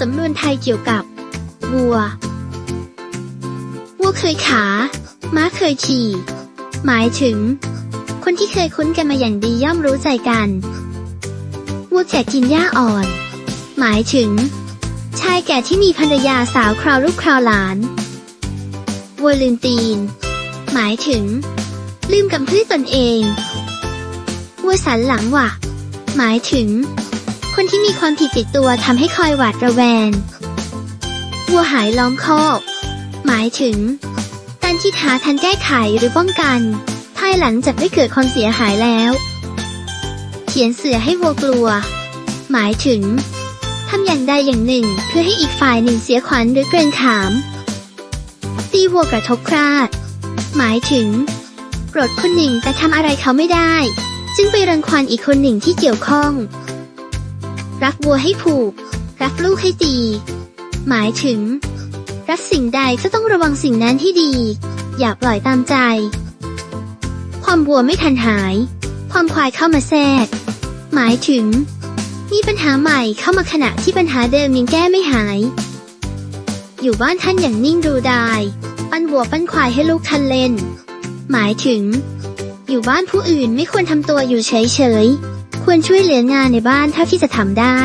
สำนวนไทยเกี่ยวกับวัว วัวเคยขา ม้าเคยขี่ หมายถึง คนที่เคยคุ้นกันมาอย่างดีย่อมรู้ใจกัน วัวแก่กินหญ้าอ่อน หมายถึง ชายแก่ที่มีภรรยาสาวคราวลูกคราวหลาน วัวลืมตีน หมายถึง ลืมกำพืชตนเอง วัวสันหลังวะหมายถึง คนที่มีความผิดติดตัวทำให้คอยหวาดระแวง วัวหายล้อมคอก หมายถึง การที่หาทันแก้ไขหรือป้องกัน ภายหลังจากได้เกิดความเสียหายแล้ว เขียนเสือให้วัวกลัว หมายถึงทำอย่างใดอย่างหนึ่ง เพื่อให้อีกฝ่ายหนึ่งเสียขวัญหรือเกรงขาม ตีวัวกระทบคราด หมายถึงโกรธคนหนึ่งแต่ทำอะไรเขาไม่ได้ จึงไปรังควานอีกคนหนึ่งที่เกี่ยวข้อง รักวัวให้ผูก รักลูกให้ตี หมายถึง รักสิ่งใดก็ต้องระวังสิ่งนั้นให้ดี อย่าปล่อยตามใจ ความวัวไม่ทันหาย ความควายเข้ามาแทรก หมายถึง มีปัญหาใหม่เข้ามาขณะที่ปัญหาเดิมยังแก้ไม่หาย อยู่บ้านท่านอย่างนิ่งดูดาย ปั้นวัวปั้นควายให้ลูกท่านเล่น หมายถึง อยู่บ้านผู้อื่นไม่ควรทำตัวอยู่เฉยๆ ควรช่วยเหลืองานในบ้านเท่าที่จะทำได้